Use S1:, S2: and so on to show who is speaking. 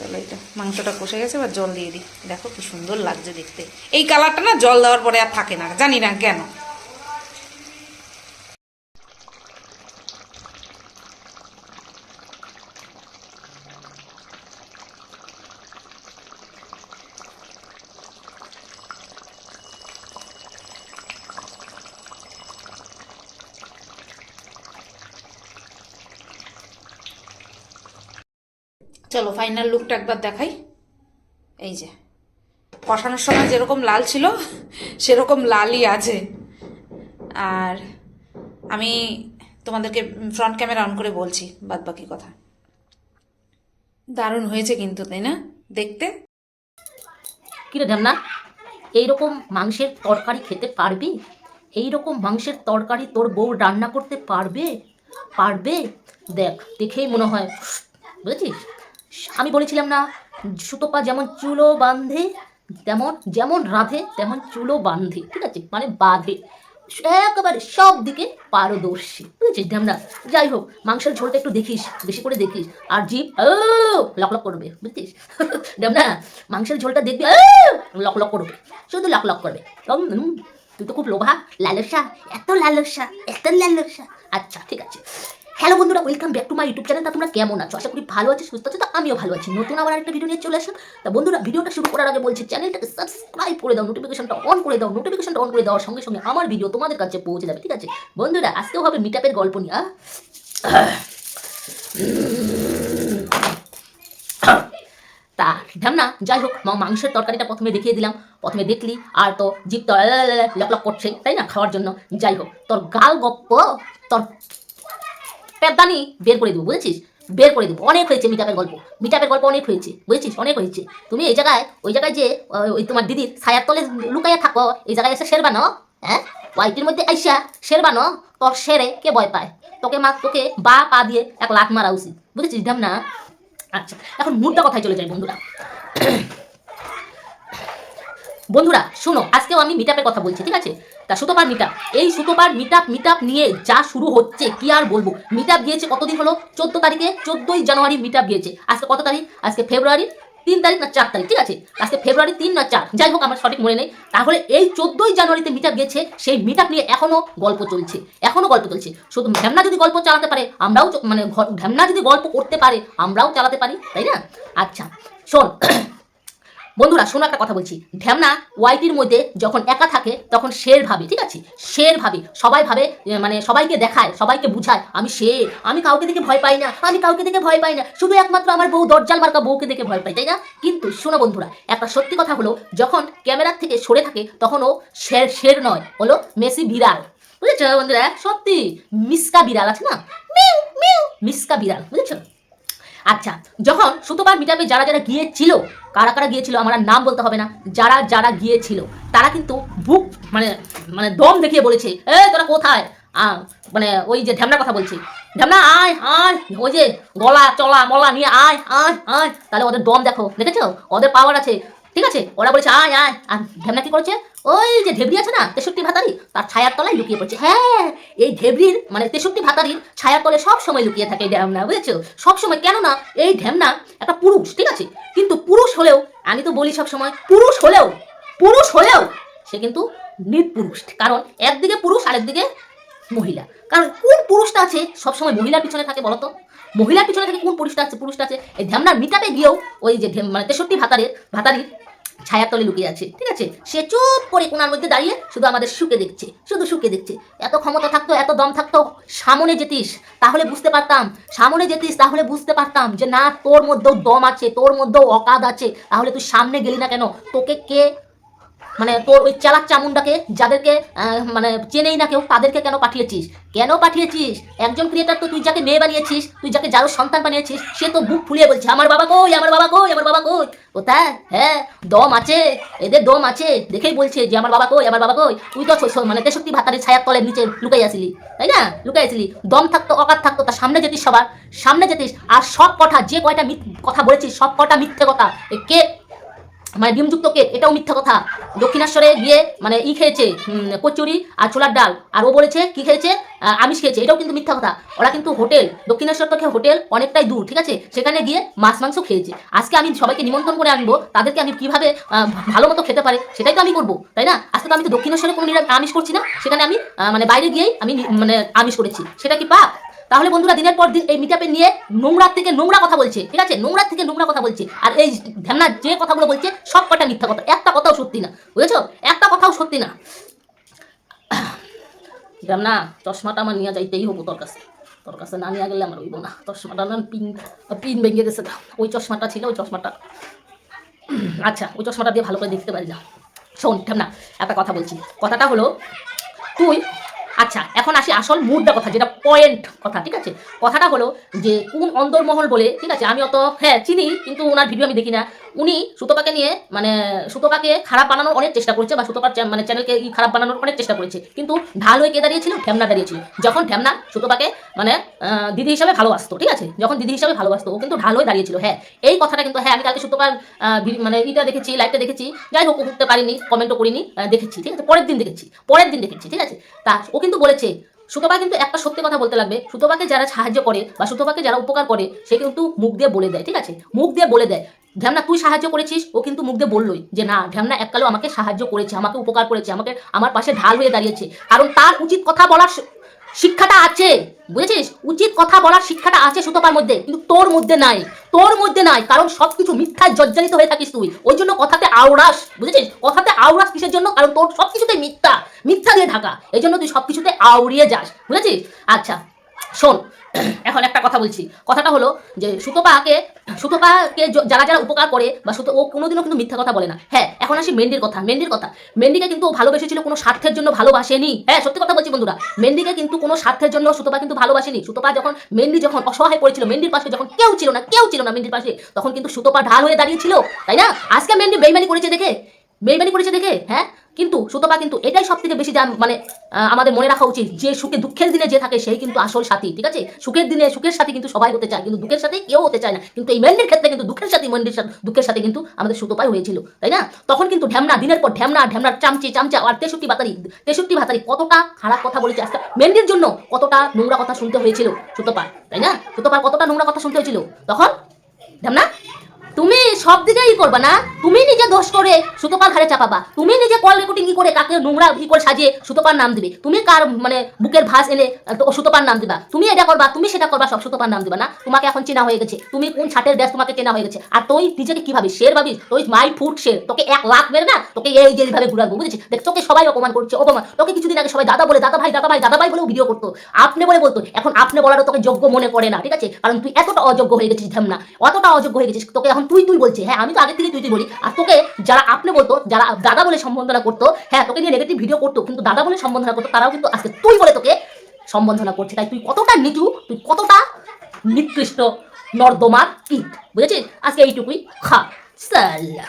S1: চলো তো, মাংসটা কষে গেছে, এবার জল দিয়ে দিই। দেখো কি সুন্দর লাগছে দেখতে। এই কালারটা না জল দেওয়ার পরে আর থাকে না, জানি না কেন। চলো ফাইনাল লুকটা একবার দেখাই। এই যে, কষানোর সময় যেরকম লাল ছিল, সেরকম লালই আছে। আর আমি তোমাদেরকে ফ্রন্ট ক্যামেরা অন করে বলছি বাদ বাকি কথা। দারুণ হয়েছে কিন্তু, তাই না? দেখতে।
S2: কিরে ঢ্যামনা এইরকম মাংসের তরকারি খেতে পারবি? এইরকম মাংসের তরকারি তোর বউ রান্না করতে পারবে? পারবে? দেখ, দেখেই মনে হয়, বুঝেছিস? আমি বলেছিলাম না সুতোপা যেমন চুলো বাঁধে, তেমন, যেমন রাধে, তেমন চুলো বাঁধে, ঠিক আছে? মানে বাঁধে। একেবারে সব দিকে পারদর্শী, বুঝেছিস? ঢ্যামনা যাই হোক, মাংসের ঝোলটা একটু দেখিস, বেশি করে দেখিস। আর জিপ লক করবে, বুঝছিস? ঢ্যামনা মাংসের ঝোলটা দেখবি লক লক করবে, শুধু লক লক করবে। তুই তো খুব লোভা, লালসা, এত লালসা এত লালসা। আচ্ছা ঠিক আছে। হ্যালো বন্ধুরা welcome back to my YouTube channel তা তোমরা কেমন আছো আশা করি ভালো আছো সুস্থ আছো তো আমিও ভালো আছি নতুন আবার একটা ভিডিও নিয়ে চলে আসলাম তা বন্ধুরা ভিডিওটা শুরু করার আগে বলছি চ্যানেলটাকে সাবস্ক্রাইব করে দাও নোটিফিকেশনটা অন করে দাও নোটিফিকেশনটা অন করে দেওয়ার সঙ্গে সঙ্গে আমার ভিডিও তোমাদের কাছে পৌঁছে যাবে ঠিক আছে বন্ধুরা আজকেও হবে মিটআপের গল্প নিয়ে? তা না যাই হোক মাংসের তরকারিটা প্রথমে দেখিয়ে দিলাম প্রথমে দেখলি আর তো জিপ তো লক করছে তাই না খাওয়ার জন্য যাই হোক তোর গাল গপ্প তোর পেদানি বের করে দেবো, বুঝেছিস? বের করে দেবো। অনেক হয়েছে মিটাপের গল্প। মিটাপের গল্প অনেক হয়েছে, বুঝেছিস? অনেক হয়েছে। তুমি এই জায়গায়, ওই জায়গায় যে, ওই তোমার দিদির ছায়ার তলে লুকাইয়া থাকো, এই জায়গায় এসে শের বানো হ্যাঁ? ওয়াইটির মধ্যে আইসা শের বানো, তোর সেরে কে ভয় পায়? তোকে মা, তোকে বা পা দিয়ে এক লাত মারা উচিত, বুঝেছিস? ঢাম না? আচ্ছা এখন মুদ্রা কথায় চলে যাই বন্ধুরা? বন্ধুরা, শোনো, আজকেও আমি মিটাপের কথা বলছি, ঠিক আছে? তা সুতোপার মিটাপ এই সুতোপার মিটাপ মিটাপ নিয়ে যা শুরু হচ্ছে, কি আর বলব? মিটাপ গিয়েছে কতদিন হলো? চোদ্দ তারিখে, চোদ্দই জানুয়ারি মিটাপ গিয়েছে। আজকে কত তারিখ? আজকে ফেব্রুয়ারি তিন তারিখ না চার তারিখ, ঠিক আছে? আজকে ফেব্রুয়ারি তিন না চার। যাই হোক, আমার সঠিক মনে নেই। তাহলে এই চোদ্দই জানুয়ারিতে মিটাপ গিয়েছে, সেই মিটাপ নিয়ে এখনও গল্প চলছে। এখনও গল্প চলছে। শুধু ঢ্যামনা যদি গল্প চালাতে পারে, আমরাও মানে ঢ্যামনা যদি গল্প করতে পারে, আমরাও চালাতে পারি, তাই না? আচ্ছা শোন বন্ধুরা, শোনো একটা কথা বলছি। ঢ্যামনা ওয়াইটির মধ্যে যখন একা থাকে, তখন শের ভাবে, ঠিক আছে? শের ভাবে, সবাই ভাবে মানে সবাইকে দেখায়, সবাইকে বুঝায়, আমি শের, আমি কাউকে দেখে ভয় পাই না, আমি কাউকে দেখে ভয় পাই না, শুধু একমাত্র আমার বউ দরজাল মার্কা বউকে দেখে ভয় পাই, তাই না? কিন্তু শোনো বন্ধুরা, একটা সত্যি কথা হলো, যখন ক্যামেরার থেকে সরে থাকে, তখন ও শের শের নয়, হলো মেসি বিড়াল। বুঝেছ বন্ধুরা? সত্যি, মিসকা বিড়াল আছে না? মিসকা বিড়াল, বুঝেছ? আচ্ছা যখন সুতোবার মিটাপে যারা যারা গিয়েছিল, কারা কারা গিয়েছিল আমার নাম বলতে হবে না, যারা যারা গিয়েছিল, তারা কিন্তু বুক মানে মানে দম দেখিয়ে বলেছে এ তোরা কোথায়? মানে ওই যে ঢ্যামনার কথা বলছি। ঢ্যামনা, আয় আয়, ওই যে গলা চলা মলা নিয়ে আয় আয় আয়, তাহলে ওদের দম দেখো, দেখেছ? ওদের পাওয়ার আছে। ঠিক আছে? ওরা বলেছে, আয় আয়। আর ঢ্যামনা কি করেছে? ওই যে ঢেবরি আছে না, তেষট্টি ভাতারি, তার ছায়ার তলায় লুকিয়ে পড়ছে। হ্যাঁ এই ঢেবরির মানে তেষট্টি ভাতারির ছায়ার তলে সব সময় লুকিয়ে থাকে এই ঢ্যামনা বুঝেছ? সব সময় কেন না এই ঢ্যামনা একটা পুরুষ, ঠিক আছে? কিন্তু পুরুষ হলেও, আমি তো বলি সব সময়, পুরুষ হলেও পুরুষ হলেও সে কিন্তু নির্পুরুষ। কারণ একদিকে পুরুষ, আরেকদিকে মহিলা। কারণ কোন পুরুষটা আছে সবসময় মহিলার পিছনে থাকে বলতো? মহিলার পিছনে থেকে কোন পুরুষটা আছে পুরুষটা আছে? এই ধ্যামনার মিটাপে গিয়েও ওই যে মানে তেষট্টি ভাতারের, ভাতারির ছায়ার তলে লুকিয়ে আছে, ঠিক আছে? সে চুপ করে কোনার মধ্যে দাঁড়িয়ে শুধু আমাদের সুখে দেখছে, শুধু সুখে দেখছে। এত ক্ষমতা থাকতো, এত দম থাকতো, সামনে যেতিস, তাহলে বুঝতে পারতাম, সামনে যেতিস, তাহলে বুঝতে পারতাম যে না, তোর মধ্যেও দম আছে, তোর মধ্যেও অকাদ আছে, তাহলে তুই সামনে গেলি না কেন? তোকে কে মানে তোর ওই চালাক চামুন্ডাকে যাদেরকে মানে চেনেই না কেউ, তাদেরকে কেন পাঠিয়েছিস? কেন পাঠিয়েছিস? একজন ক্রিয়েটার তো তুই যাকে মেয়ে বানিয়েছিস, তুই যাকে যারও সন্তান বানিয়েছিস, সে তো বুক ফুলিয়ে বলছে, আমার বাবা কই? আমার বাবা কই? আমার বাবা কই? কোথায়? হ্যাঁ দম আছে, এদের দম আছে। দেখেই বলছে যে, আমার বাবা কই? আমার বাবা কই? তুই তো মানে তেষট্টি ভাতারের ছায়ার তলের নিচে লুকাই আসিলি, তাই না? লুকাই আসিলি। দম থাকতো, অকাত থাকতো তার সামনে যেতিস সবার। সামনে যেতিস, আর সব কথা যে কয়টা কথা বলেছিস, সব কটা মিথ্যে কথা। কে মানে ডিমযুক্ত কেক, এটাও মিথ্যা কথা। দক্ষিণেশ্বরে গিয়ে মানে ই খেয়েছে কচুরি আর ছোলার ডাল। আর ও বলেছে, কি খেয়েছে? আমিষ খেয়েছে, এটাও কিন্তু মিথ্যা কথা। ওরা কিন্তু হোটেল, দক্ষিণেশ্বর থেকে হোটেল অনেকটাই দূর, ঠিক আছে? সেখানে গিয়ে মাছ, মাংস খেয়েছে। আজকে আমি সবাইকে নিমন্ত্রণ করে আনব, তাদেরকে আমি কীভাবে ভালো মতো খেতে পারে, সেটাই তো আমি করব, তাই না? আজকে তো আমি তো দক্ষিণেশ্বরে কোনো আমিষ করছি না, সেখানে আমি মানে বাইরে গিয়েই আমি মানে আমিষ করেছি। সেটা কি পাপ? তাহলে বন্ধুরা দিনের পর দিন এই মিটাপে নিয়ে নোংরার থেকে নোংরা কথা বলছে, ঠিক আছে? নোংরার থেকে নোংরা কথা বলছে। আর এই ধ্যানা যে কথাগুলো বলছে, সব কটা মিথ্যা কথা। একটা কথাও সত্যি না, বুঝেছ? একটা কথাও সত্যি না। ধ্যানা চশমাটা আমার নিয়ে যাইতেই হব তোর কাছে। তোর কাছে না নিয়ে গেলে আমার হইব না। চশমাটা না পিন পিন ভেঙে গেছে ওই চশমাটা ছিল, ওই চশমাটা। আচ্ছা ওই চশমাটা দিয়ে ভালো করে দেখতে পারি না। শোন ঢ্যামনা একটা কথা বলছি। কথাটা হলো, তুই আচ্ছা এখন আসি আসল মুদ্রা কথা, যেটা পয়েন্ট কথা, ঠিক আছে? কথাটা হলো যে, কোন অন্দরমহল বলে, ঠিক আছে, আমি অত হ্যাঁ চিনি, কিন্তু ওনার ভিডিও আমি দেখি না। উনি সুতপাকে নিয়ে মানে সুতপাকে খারাপ বানানোর অনেক চেষ্টা করেছে, বা সুতপার মানে চ্যানেলকে খারাপ বানানোর অনেক চেষ্টা করেছে। কিন্তু ঢাল হয়ে কে দাঁড়িয়েছিল? ঢ্যামনা দাঁড়িয়েছিল। যখন ঢ্যামনা সুতপাকে মানে দিদি হিসাবে ভালোবাসতো ঠিক আছে? যখন দিদি হিসাবে ভালোবাসতো ও কিন্তু ঢাল হয়ে দাঁড়িয়েছিল হ্যাঁ। এই কথাটা কিন্তু হ্যাঁ আমি কালকে সুতপার মানে ইটা দেখেছি লাইভটা দেখেছি। যাই হোক করতে পারিনি কমেন্টও করিনি দেখেছি, ঠিক আছে? পরের দিন দেখেছি, পরের দিন দেখেছি, ঠিক আছে? তা, ও কিন্তু বলেছে, সুতপা কিন্তু একটা সত্যি কথা বলতে লাগবে। সুতপাকে যারা সাহায্য করে বা সুতপাকে যারা উপকার করে, সে কিন্তু মুখ দিয়ে বলে দেয়, ঠিক আছে? মুখ দিয়ে বলে দেয়। ঢ্যামনা তুই সাহায্য করেছিস? ও কিন্তু মুখ দিয়ে বললোই যে, না ঢ্যামনা এককালেও আমাকে সাহায্য করেছে, আমাকে উপকার করেছে, আমাকে আমার পাশে ঢাল হয়ে দাঁড়িয়েছে। কারণ তার উচিত কথা বলার শিক্ষাটা আছে, বুঝেছিস? উচিত কথা বলার শিক্ষাটা আছে সুতপার মধ্যে, কিন্তু তোর মধ্যে নাই। তোর মধ্যে নাই, কারণ সবকিছু মিথ্যায় জর্জরিত হয়ে থাকিস তুই। ওই জন্য কথাতে আওড়াস, বুঝেছিস? কথাতে আওড়াস কিসের জন্য? কারণ তোর সবকিছুতে মিথ্যা মিথ্যা দিয়ে ঢাকা। এই জন্য তুই সবকিছুতে আউড়িয়ে যাস, বুঝেছিস? আচ্ছা শোন, এখন একটা কথা বলছি। কথাটা হলো যে সুতপাকে সুতপাকে য- যারা যারা উপকার করে বা সুতো ও কোনোদিনও কিন্তু মিথ্যা কথা বলে না। হ্যাঁ এখন আসি মেন্ডির কথা। মেন্ডির কথা। মেন্ডিকে কিন্তু ও ভালোবেসেছিল, কোনো স্বার্থের জন্য ভালোবাসেনি। হ্যাঁ সত্যি কথা বলছি বন্ধুরা। মেন্ডিকে কিন্তু কোনো স্বার্থের জন্য সুতোপা কিন্তু ভালোবাসেনি। সুতোপা যখন মেন্ডি যখন অসহায় পড়েছিল, মেন্ডির পাশে যখন কেউ ছিল না, কেউ ছিল না মেন্ডির পাশে, তখন কিন্তু সুতোপা ঢাল হয়ে দাঁড়িয়েছিল, তাই না? আজকে মেন্ডি বেইমানি করেছে দেখে। বেইমানি করেছে দেখে হ্যাঁ? কিন্তু সুতপা কিন্তু এটাই সব থেকে বেশি মানে আমাদের মনে রাখা উচিত যে সুখে দুঃখের দিনে যে থাকে সেই কিন্তু আসল সাথী, ঠিক আছে? সুখের দিনে সুখের সাথে কিন্তু সবাই হতে চায়, কিন্তু দুঃখের সাথে কেউ হতে চায় না। কিন্তু এই মেন্ডির ক্ষেত্রে কিন্তু দুঃখের সাথে মেন্ডির সাথে, দুঃখের সাথে কিন্তু আমাদের সুতপাই হয়েছিল, তাই না? তখন কিন্তু ঢ্যামনা, দিনের পর ঢ্যামনা, ঢ্যামনার চামচি, চামচা, আর তেষট্টি বাতারি তেষট্টি ভাতারি কতটা খারাপ কথা বলেছে আজকে? মেন্ডির জন্য কতটা নোংরা কথা শুনতে হয়েছিল সুতপার, তাই না? সুতপার কতটা নোংরা কথা শুনতে হয়েছিল? তখন ঢ্যামনা তুমি সব দিকেই করবা না? তুমি নিজে দোষ করে সুতোপার ঘাড়ে চাপাবা। তুমি নিজে কল রেকর্ডিং কি করে কাকে নোংরা কি করে সাজিয়ে সুতোপার নাম দিবে। তুমি কার মানে বুকের ভাস এনে সুতোপার নাম দিবা। তুমি এটা করবা, তুমি সেটা করবা, সব সুতোপার নাম দিবা না। তোমাকে এখন চেনা হয়ে গেছে। তুমি কোন ছাটের দেশ তোমাকে চেনা হয়ে গেছে। আর তুই নিজেকে কি ভাবিস? শের ভাবিস? তুই মাই ফুট শের। তোকে এক লাখ মেরে না, তোকে এই যে এইভাবে ঘুরাবো, বুঝেছিস? দেখ, তোকে সবাই অপমান করছে, অপমান। তোকে কিছুদিন আগে সবাই দাদা বলে, দাদা ভাই দাদা ভাই দাদা ভাই বলেও ভিডিও করতো। আপনি বলে বলতো। এখন আপনি বলারও তোকে যোগ্য মনে করে না, ঠিক আছে? কারণ তুই এতটা অযোগ্য হয়ে গেছিস ধামনা অতটা অযোগ্য হয়ে গেছিস, তোকে এখন তুই তুই বলছে হ্যাঁ আমি তো আগে থেকে তুই তুই বলি। আর তোকে যারা আপনি বলতো, যারা দাদা বলে সম্বন্ধনা করতো হ্যাঁ তোকে নিয়ে নেগেটিভ ভিডিও করতো, কিন্তু দাদা বলে সম্বন্ধনা করতো, তারাও কিন্তু আজকে তুই বলে তোকে সম্বন্ধনা করছে। তাই তুই কতটা নিচু, তুই কতটা নিকৃষ্ট নর্দমার কীট বুঝেছিস? আজকে এইটুকুই। খা। সাল্লা